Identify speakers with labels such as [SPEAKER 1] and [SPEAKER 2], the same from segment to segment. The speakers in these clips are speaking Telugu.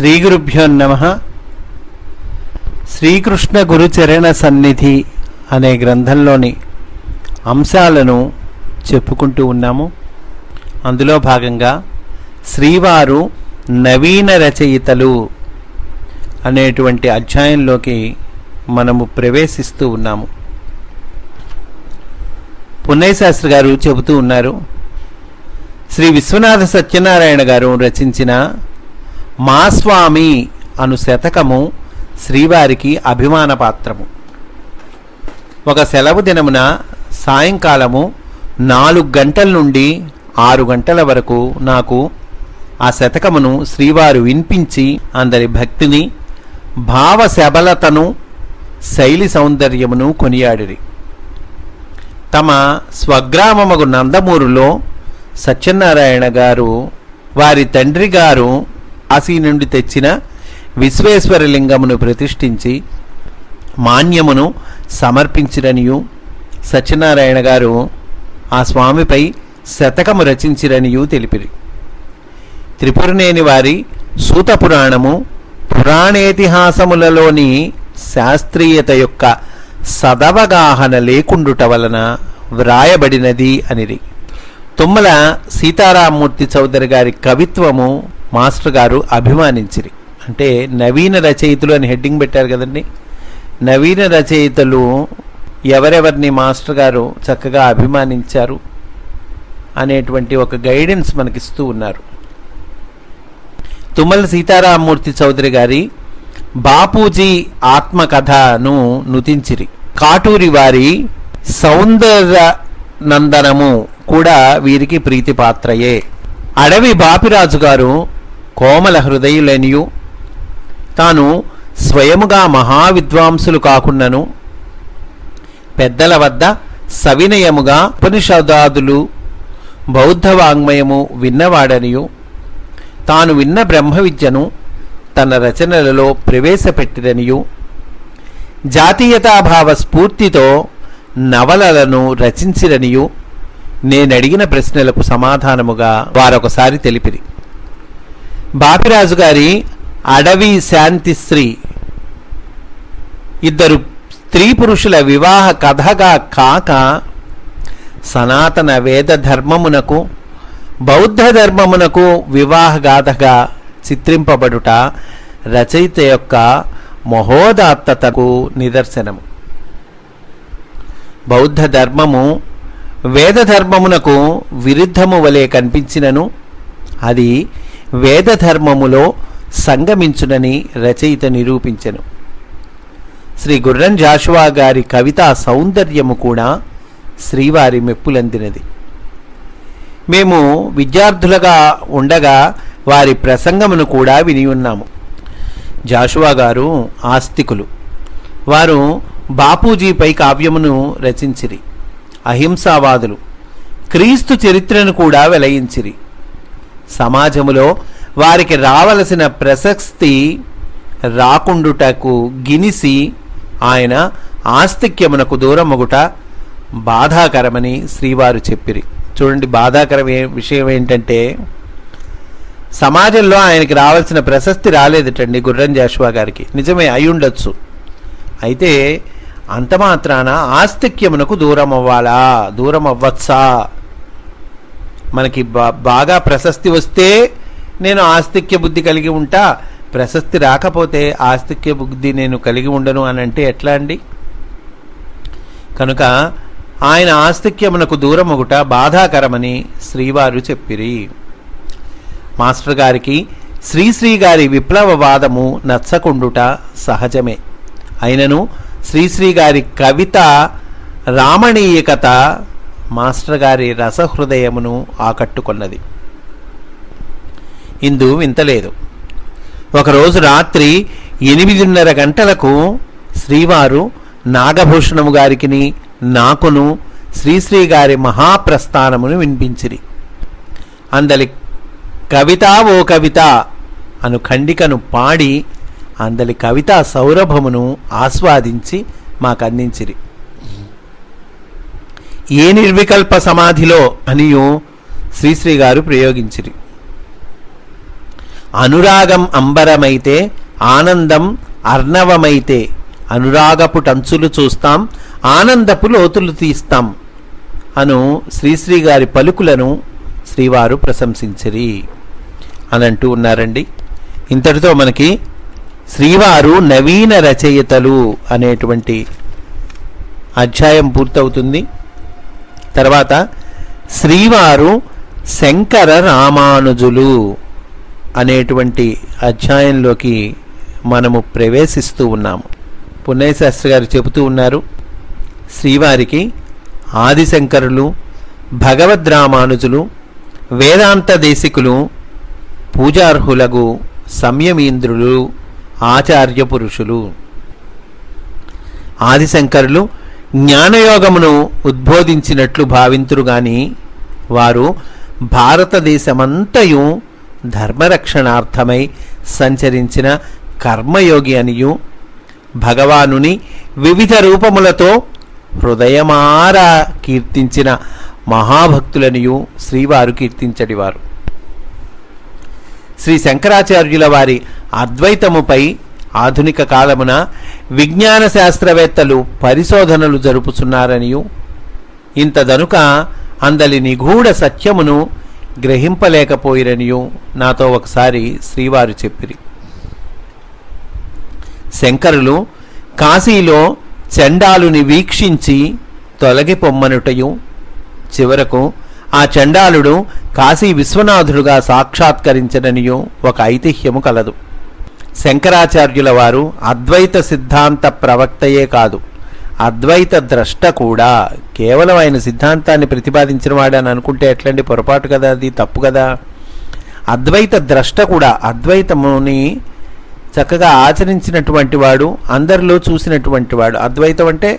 [SPEAKER 1] శ్రీ గురుభ్యో నమ. శ్రీకృష్ణ గురుచరణ సన్నిధి అనే గ్రంథంలోని అంశాలను చెప్పుకుంటూ ఉన్నాము. అందులో భాగంగా శ్రీవారు నవీన రచయితలు అనేటువంటి అధ్యాయంలోకి మనము ప్రవేశిస్తూ ఉన్నాము. పున్నయ్య శాస్త్రి గారు చెబుతూ ఉన్నారు శ్రీ విశ్వనాథ సత్యనారాయణ గారు రచించిన మా స్వామి అను శతకము శ్రీవారికి అభిమాన పాత్రము. ఒక సెలవు దినమున సాయంకాలము నాలుగు గంటల నుండి ఆరు గంటల వరకు నాకు ఆ శతకమును శ్రీవారు వినిపించి అందరి భక్తిని భావ శబలతను శైలి సౌందర్యమును కొనియాడిరి. తమ స్వగ్రామముగు నందమూరులో సత్యనారాయణ గారు వారి తండ్రి గారు కాశీ నుండి తెచ్చిన విశ్వేశ్వరలింగమును ప్రతిష్ఠించి మాన్యమును సమర్పించిరనియు. సత్యనారాయణ గారు ఆ స్వామిపై శతకము రచించిరనియు తెలిపిరి. త్రిపురనేని వారి సూత పురాణము పురాణేతిహాసములలోని శాస్త్రీయత యొక్క సదవగాహన లేకుండుట వలన వ్రాయబడినది అనిరి. తుమ్మల సీతారామూర్తి చౌదరి గారి కవిత్వము మాస్టర్ గారు అభిమానించిరి. అంటే నవీన రచయితలు అని హెడ్డింగ్ పెట్టారు కదండి. నవీన రచయితలు ఎవరెవరిని మాస్టర్ గారు చక్కగా అభిమానించారు అనేటువంటి ఒక గైడెన్స్ మనకిస్తూ ఉన్నారు. తుమ్మల సీతారామూర్తి చౌదరి గారి బాపూజీ ఆత్మకథను నుతించిరి. కాటూరి వారి సౌందర్య నందనము కూడా వీరికి ప్రీతిపాత్రయే. అడవి బాపిరాజు గారు కోమల హృదయులనియు. తాను స్వయముగా మహావిద్వాంసులు కాకుండాను పెద్దల వద్ద సవినయముగా ఉపనిషదాదులు బౌద్ధ వాంగ్మయము విన్నవాడనియు. తాను విన్న బ్రహ్మ విద్యను తన రచనలలో ప్రవేశపెట్టిననియు. జాతీయతాభావ స్ఫూర్తితో నవలలను రచించిరనియు నేనడిగిన ప్రశ్నలకు సమాధానముగా వారొకసారి తెలిపిరి. బాపిరాజు గారి అడవి శాంతిశ్రీ ఇద్దరు స్త్రీ పురుషుల వివాహ కథగా కాక సనాతన వేద ధర్మమునకు బౌద్ధ ధర్మమునకు వివాహగాథగా చిత్రింపబడుట రచయిత యొక్క మహోదాత్తతకు నిదర్శనము. బౌద్ధ ధర్మము వేద ధర్మమునకు విరుద్ధము వలె కనిపించినను. అది వేదధర్మములో సంగమించునని రచయిత నిరూపించెను. శ్రీ గుర్రం జాషువా గారి కవితా సౌందర్యము కూడా శ్రీవారి మెప్పులందినది. మేము విద్యార్థులుగా ఉండగా వారి ప్రసంగమును కూడా విని ఉన్నాము. జాషువా గారు ఆస్తికులు. వారు బాపూజీపై కావ్యమును రచించిరి. అహింసావాదులు. క్రీస్తు చరిత్రను కూడా వెలయించిరి. సమాజములో వారికి రావలసిన ప్రశస్తి రాకుండుటకు గినిసి ఆయన ఆస్తిక్యమునకు దూరమగుట బాధాకరమని శ్రీవారు చెప్పిరి. చూడండి బాధాకరం విషయం ఏంటంటే సమాజంలో ఆయనకి రావాల్సిన ప్రశస్తి రాలేదటండి గుర్రం జాషువా గారికి. నిజమే అయి ఉండొచ్చు అయితే అంత మాత్రాన ఆస్తిక్యమునకు దూరం అవ్వాలా దూరం అవ్వచ్చా మనకి బాగా ప్రశస్తి వస్తే నేను ఆస్తిక్య బుద్ధి కలిగి ఉంటా. ప్రశస్తి రాకపోతే ఆస్తిక్య బుద్ధి నేను కలిగి ఉండను అని అంటే ఎట్లా అండి? కనుక ఆయన ఆస్తిక్యమునకు దూరమగుట బాధాకరమని శ్రీవారు చెప్పిరి. మాస్టర్ గారికి శ్రీశ్రీ గారి విప్లవవాదము నచ్చకుండుట సహజమే. అయినను శ్రీశ్రీ గారి కవిత రామణీయకత మాస్టర్ గారి రసహృదయమును ఆకట్టుకున్నది. ఇందు వింతలేదు ఒకరోజు రాత్రి ఎనిమిదిన్నర గంటలకు శ్రీవారు నాగభూషణము గారికిని నాకును శ్రీశ్రీ గారి మహాప్రస్థానమును వినిపించిరి. అందలి కవిత ఓ కవిత అను ఖండికను పాడి అందలి కవితా సౌరభమును ఆస్వాదించి మాకు అందించిరి. ఏ నిర్వికల్ప సమాధిలో అనియు శ్రీశ్రీ గారు ప్రయోగించిరి. అనురాగం అంబరమైతే ఆనందం అర్ణవమైతే అనురాగపు టంచులు చూస్తాం ఆనందపు లోతులు తీస్తాం అను శ్రీశ్రీ గారి పలుకులను శ్రీవారు ప్రశంసించిరి అని అంటూ ఉన్నారండి. ఇంతటితో మనకి శ్రీవారు నవీన రచయితలు అనేటువంటి అధ్యాయం పూర్తవుతుంది. తర్వాత శ్రీవారు శంకర రామానుజులు అనేటువంటి అధ్యాయంలోకి మనము ప్రవేశిస్తూ ఉన్నాము. పుణ్యశాస్త్రి గారు చెబుతూ ఉన్నారు శ్రీవారికి ఆదిశంకరులు భగవద్ రామానుజులు వేదాంత దేశికులు పూజార్హులగు సంయమీంద్రులు ఆచార్య పురుషులు. ఆదిశంకరులు జ్ఞానయోగమును ఉద్బోధించినట్లు భావింతురు గాని వారు భారతదేశమంతయు ధర్మరక్షణార్థమై సంచరించిన కర్మయోగి అనియు. భగవానుని వివిధ రూపములతో హృదయమారా కీర్తించిన మహాభక్తులనియు శ్రీవారు కీర్తించడివారు. శ్రీ శంకరాచార్యుల వారి అద్వైతముపై ఆధునిక కాలమున విజ్ఞాన శాస్త్రవేత్తలు పరిశోధనలు జరుపుచున్నారనియు. ఇంతదనుక అందలి నిగూఢ సత్యమును గ్రహింపలేకపోయిరనియు నాతో ఒకసారి శ్రీవారు చెప్పిరి. శంకరులు కాశీలో చండాలుని వీక్షించి తొలగిపొమ్మనుటయు చివరకు ఆ చండాలుడు కాశీ విశ్వనాథుడుగా సాక్షాత్కరించడనియు ఒక ఐతిహ్యము కలదు. శంకరాచార్యుల వారు అద్వైత సిద్ధాంత ప్రవక్తయే కాదు. అద్వైత ద్రష్ట కూడా కేవలం ఆయన సిద్ధాంతాన్ని ప్రతిపాదించిన వాడని అనుకుంటే ఎట్లండి? పొరపాటు కదా అది? తప్పు కదా? అద్వైత ద్రష్ట కూడా అద్వైతముని చక్కగా ఆచరించినటువంటి వాడు అందరిలో చూసినటువంటి వాడు. అద్వైతం అంటే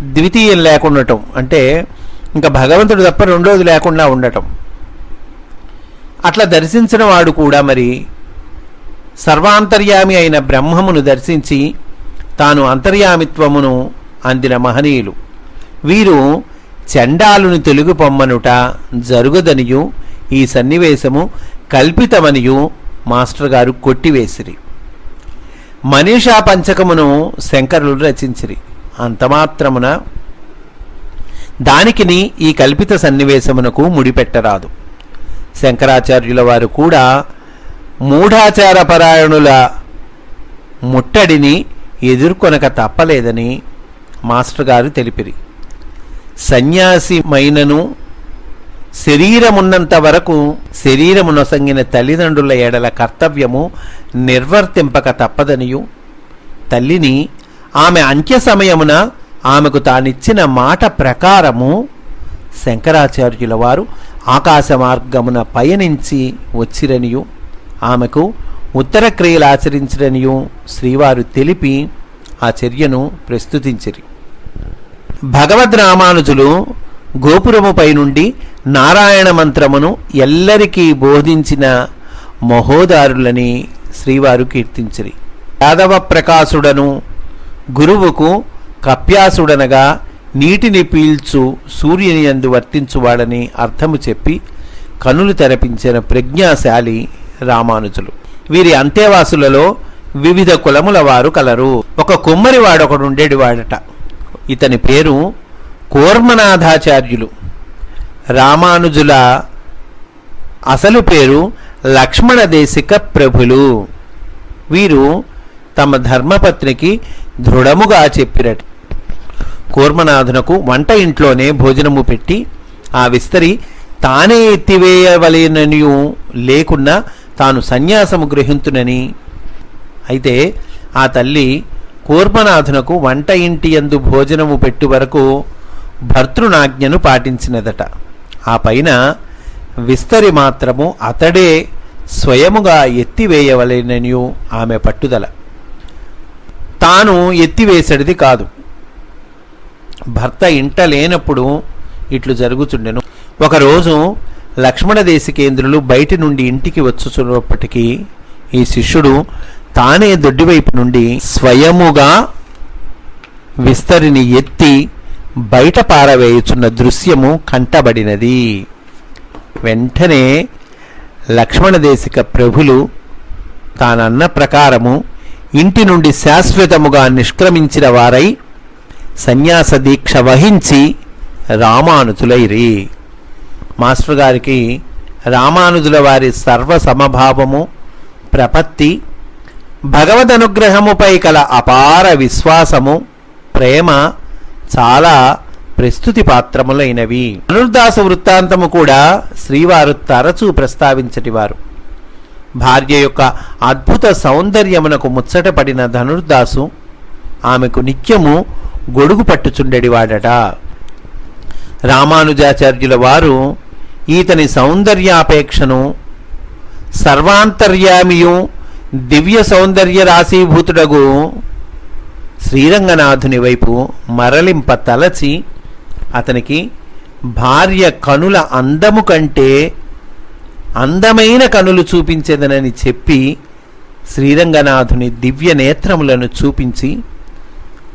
[SPEAKER 1] ద్వితీయం లేకుండటం. అంటే ఇంకా భగవంతుడు తప్ప రెండోది లేకుండా ఉండటం. అట్లా దర్శించిన వాడు కూడా మరి సర్వాంతర్యామి అయిన బ్రహ్మమును దర్శించి తాను అంతర్యామిత్వమును అందిన మహనీయులు. వీరు చండాలుని తెలుగు పొమ్మనుట జరుగుదనియు ఈ సన్నివేశము కల్పితమనియు మాస్టర్ గారు కొట్టివేసిరి. మనీషా పంచకమును శంకరులు రచించిరి. అంతమాత్రమున దానికిని ఈ కల్పిత సన్నివేశమునకు ముడిపెట్టరాదు. శంకరాచార్యుల వారు కూడా మూఢాచారపరాయణుల ముట్టడిని ఎదుర్కొనక తప్పలేదని మాస్టర్ గారు తెలిపిరి. సన్యాసిమైనను శరీరమున్నంత వరకు శరీరమునొసంగిన తల్లిదండ్రుల ఎడల కర్తవ్యము నిర్వర్తింపక తప్పదనియు. తల్లిని ఆమె అంత్య సమయమున ఆమెకు తానిచ్చిన మాట ప్రకారము శంకరాచార్యుల వారు ఆకాశ మార్గమున పయనించి వచ్చిరనియు. ఆమెకు ఉత్తర క్రియలు ఆచరించడనియు శ్రీవారు తెలిపి ఆ చర్యను ప్రస్తుతించిరి. భగవద్ రామానుజులు గోపురముపై నుండి నారాయణ మంత్రమును ఎల్లరికీ బోధించిన మహోదారులని శ్రీవారు కీర్తించిరి. యాదవ ప్రకాశుడను గురువుకు కప్యాసుడనగా నీటిని పీల్చు సూర్యుని యందు వర్తించువాడని అర్థము చెప్పి కనులు తెరపించిన ప్రజ్ఞాశాలి రామానుజులు. వీరి అంతేవాసులలో వివిధ కులముల వారు కలరు. ఒక కుమ్మరి ఉండేటివాడట వాడట ఇతని పేరు కూర్మనాథాచార్యులు. రామానుజుల అసలు పేరు లక్ష్మణ దేశిక ప్రభులు. వీరు తమ ధర్మపత్నికి దృఢముగా చెప్పిరట. కూర్మనాథునకు వంట ఇంట్లోనే భోజనము పెట్టి ఆ విస్తరి తానే ఎత్తివేయవలేననియు లేకున్నా తాను సన్యాసము గ్రహింతునని. అయితే ఆ తల్లి కూర్మనాథునకు వంట ఇంటి యందు భోజనము పెట్టు వరకు భర్తృనాజ్ఞను పాటించినదట. ఆ పైన విస్తరి మాత్రము అతడే స్వయముగా ఎత్తివేయవలెననియు ఆమె పట్టుదల. తాను ఎత్తివేసడిది కాదు. భర్త ఇంట లేనప్పుడు ఇట్లు జరుగుచుండెను. ఒకరోజు లక్ష్మణ దేశికేంద్రులు బయటి నుండి ఇంటికి వచ్చుచున్నప్పటికీ ఈ శిష్యుడు తానే దొడ్డివైపు నుండి స్వయముగా విస్తరిని ఎత్తి బయట పారవేయుచున్న దృశ్యము కంటబడినది. వెంటనే లక్ష్మణ దేశిక ప్రభులు తానన్న ప్రకారము ఇంటి నుండి శాశ్వతముగా నిష్క్రమించిన వారై సన్యాస దీక్ష వహించి రామానుతులైరి. మాస్టర్ గారికి రామానుజుల వారి సర్వ సమభావము ప్రపత్తి భగవద్ అనుగ్రహముపై కల అపార విశ్వాసము ప్రేమ చాలా ప్రస్తుతి పాత్రములైనవి. అనుర్దాస వృత్తాంతము కూడా శ్రీవారు తరచూ ప్రస్తావించటివారు భార్య యొక్క అద్భుత సౌందర్యమునకు ముచ్చటపడిన ధనుర్దాసు ఆమెకు నిత్యము గొడుగు పట్టుచుండెడివాడట. రామానుజాచార్యుల వారు ఈతని సౌందర్యాపేక్షను సర్వాంతర్యామియు దివ్య సౌందర్య రాశీభూతుడగు శ్రీరంగనాథుని వైపు మరలింప తలచి అతనికి భార్య కనుల అందము కంటే అందమైన కనులు చూపించేదనని చెప్పి శ్రీరంగనాథుని దివ్య నేత్రములను చూపించి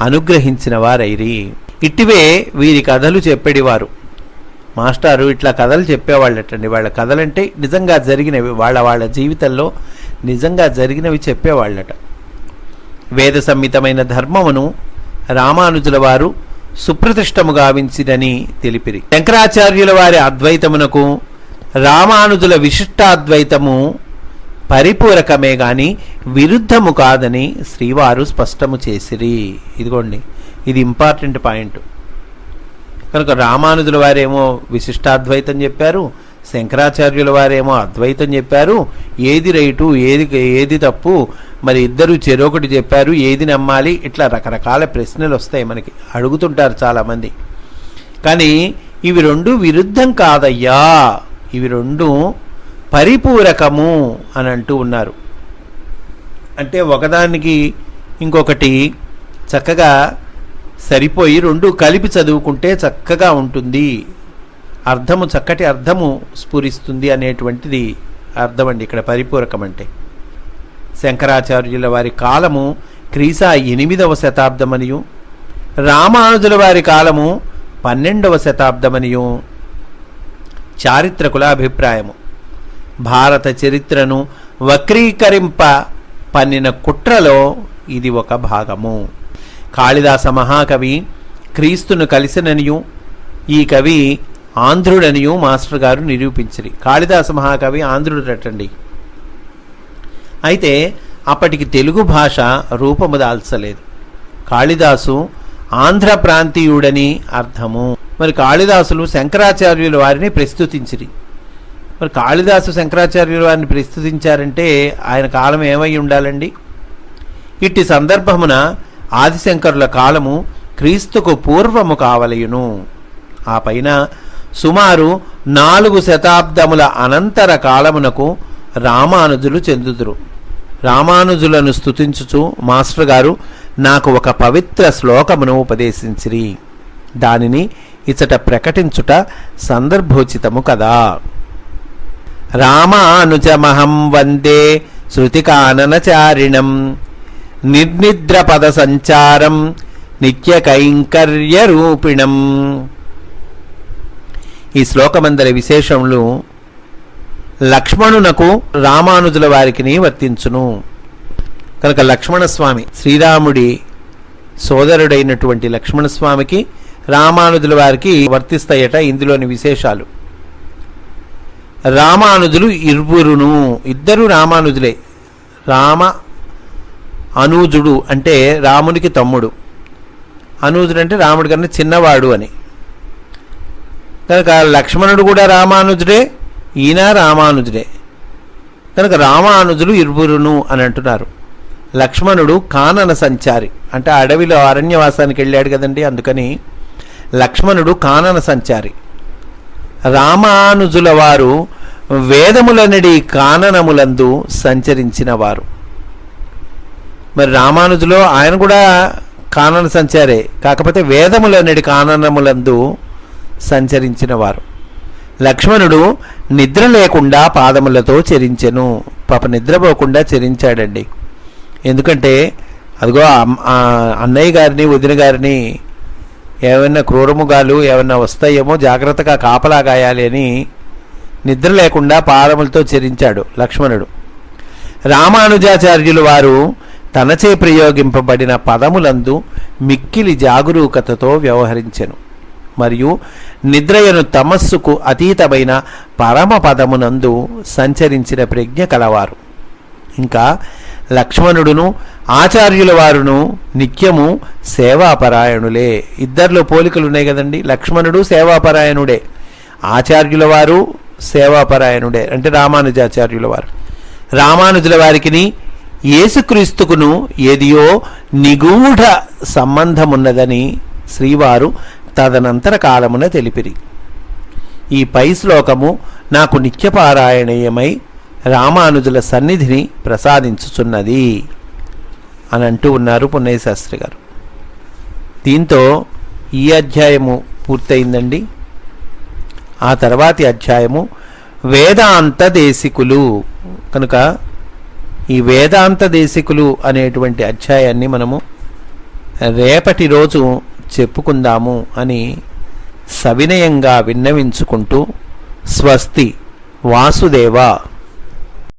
[SPEAKER 1] అనుగ్రహించిన వారైరి. ఇటివే వీరి కథలు చెప్పేడివారు. మాస్టారు ఇట్లా కథలు చెప్పేవాళ్ళటండి. వాళ్ళ కథలంటే నిజంగా జరిగినవి వాళ్ళ వాళ్ళ జీవితంలో నిజంగా జరిగినవి చెప్పేవాళ్ళట. వేద సంహితమైన ధర్మమును రామానుజుల వారు సుప్రతిష్టము గావించినని తెలిపిరి. శంకరాచార్యుల వారి అద్వైతమునకు రామానుజుల విశిష్టాద్వైతము పరిపూరకమే గాని విరుద్ధము కాదని శ్రీవారు స్పష్టము చేసిరి. ఇదిగోండి ఇది ఇంపార్టెంట్ పాయింట్. కనుక రామానుజుల వారేమో విశిష్టాద్వైతం చెప్పారు శంకరాచార్యుల వారేమో అద్వైతం చెప్పారు ఏది రైటు ఏది ఏది తప్పు మరి ఇద్దరు చెరొకటి చెప్పారు ఏది నమ్మాలి ఇట్లా రకరకాల ప్రశ్నలు వస్తాయి మనకి అడుగుతుంటారు చాలామంది. కానీ ఇవి రెండు విరుద్ధం కాదయ్యా ఇవి రెండు పరిపూరకము అని అంటూ ఉన్నారు. అంటే ఒకదానికి ఇంకొకటి చక్కగా సరిపోయి రెండు కలిపి చదువుకుంటే చక్కగా ఉంటుంది. అర్థము చక్కటి అర్థము స్ఫురిస్తుంది అనేటువంటిది అర్థం అండి ఇక్కడ పరిపూరకం అంటే. శంకరాచార్యుల వారి కాలము క్రీసా ఎనిమిదవ శతాబ్దమనియు రామానుజుల వారి కాలము పన్నెండవ శతాబ్దమనియు చారిత్రకుల అభిప్రాయము భారత చరిత్రను వక్రీకరింప పన్నిన కుట్రలో ఇది ఒక భాగము. కాళిదాస మహాకవి క్రీస్తును కలిసిననియు ఈ కవి ఆంధ్రుడనియు మాస్టర్ గారు నిరూపించిరి. కాళిదాస మహాకవి ఆంధ్రుడటండి అయితే అప్పటికి తెలుగు భాష రూపము దాల్చలేదు. కాళిదాసు ఆంధ్ర ప్రాంతీయుడని అర్థము. మరి కాళిదాసులు శంకరాచార్యుల వారిని ప్రస్తుతించిరి. మరి కాళిదాసు శంకరాచార్యుల వారిని ప్రస్తుతించారంటే ఆయన కాలం ఏమై ఉండాలండి ఇట్టి సందర్భమున ఆదిశంకరుల కాలము క్రీస్తుకు పూర్వము కావలయును. ఆ పైన సుమారు నాలుగు శతాబ్దముల అనంతర కాలమునకు రామానుజులు చెందుదురు. రామానుజులను స్థుతించుచు మాస్టర్ గారు నాకు ఒక పవిత్ర శ్లోకమును ఉపదేశించిరి. దానిని ఇచట ప్రకటించుట సందర్భోచితము కదా. రామానుజమహం వందే శృతికాననచారిణం. నిర్నిద్ర పద సంచారం నిత్య కైంకర్య రూపిణం ఈ శ్లోకమందరి విశేషములు లక్ష్మణునకు రామానుజుల వారికిని వర్తించును. కనుక లక్ష్మణస్వామి శ్రీరాముడి సోదరుడైనటువంటి లక్ష్మణస్వామికి రామానుజుల వారికి వర్తిస్తాయట ఇందులోని విశేషాలు. రామానుజులు ఇరువురును ఇద్దరు రామానుజులే. రామ అనూజుడు అంటే రామునికి తమ్ముడు. అనూజుడు అంటే రాముడి కన్నా చిన్నవాడు అని. కనుక లక్ష్మణుడు కూడా రామానుజుడే ఈయన రామానుజుడే. కనుక రామానుజులు ఇరువురును అని అంటున్నారు. లక్ష్మణుడు కానన సంచారి అంటే అడవిలో అరణ్యవాసానికి వెళ్ళాడు కదండి అందుకని లక్ష్మణుడు కానన సంచారి. రామానుజుల వారు వేదములనడి కాననములందు సంచరించిన వారు మరి రామానుజులో ఆయన కూడా కానన సంచారే. కాకపోతే వేదములనడి కాననములందు సంచరించిన వారు. లక్ష్మణుడు నిద్ర లేకుండా పాదములతో చెరించెను. పాప నిద్రపోకుండా చెరించాడండి. ఎందుకంటే అదిగో అమ్- అన్నయ్య గారిని వదిన గారిని ఏమైనా క్రూరముగాలు ఏమైనా వస్తాయేమో జాగ్రత్తగా కాపలా గాయాలి అని నిద్ర లేకుండా పాదములతో చెరించాడు లక్ష్మణుడు. రామానుజాచార్యులు వారు తనచే ప్రయోగింపబడిన పదములందు మిక్కిలి జాగరూకతతో వ్యవహరించెను. మరియు నిద్రయను తమస్సుకు అతీతమైన పరమ పదమునందు సంచరించిన ప్రజ్ఞ కలవారు. ఇంకా లక్ష్మణుడును ఆచార్యుల వారును నిత్యము సేవాపరాయణులే. ఇద్దరిలో పోలికలు ఉన్నాయి కదండి. లక్ష్మణుడు సేవాపరాయణుడే ఆచార్యుల వారు సేవాపరాయణుడే అంటే రామానుజాచార్యుల వారు. రామానుజుల వారికిని యేసుక్రీస్తుకును ఏదియో నిగూఢ సంబంధమున్నదని శ్రీవారు తదనంతర కాలమున తెలిపిరి. ఈ పై శ్లోకము నాకు నిత్యపారాయణీయమై రామానుజుల సన్నిధిని ప్రసాదించుచున్నది అని అంటూ ఉన్నారు పున్నయ్య శాస్త్రి గారు. దీంతో ఈ అధ్యాయము పూర్తయిందండి. ఆ తర్వాతి అధ్యాయము వేదాంత దేశికులు కనుక ఈ వేదాంత దేశికులు అనేటువంటి అధ్యాయాన్ని మనము రేపటి రోజు చెప్పుకుందాము అని సవినయంగా విన్నవించుకుంటూ స్వస్తి వాసుదేవ.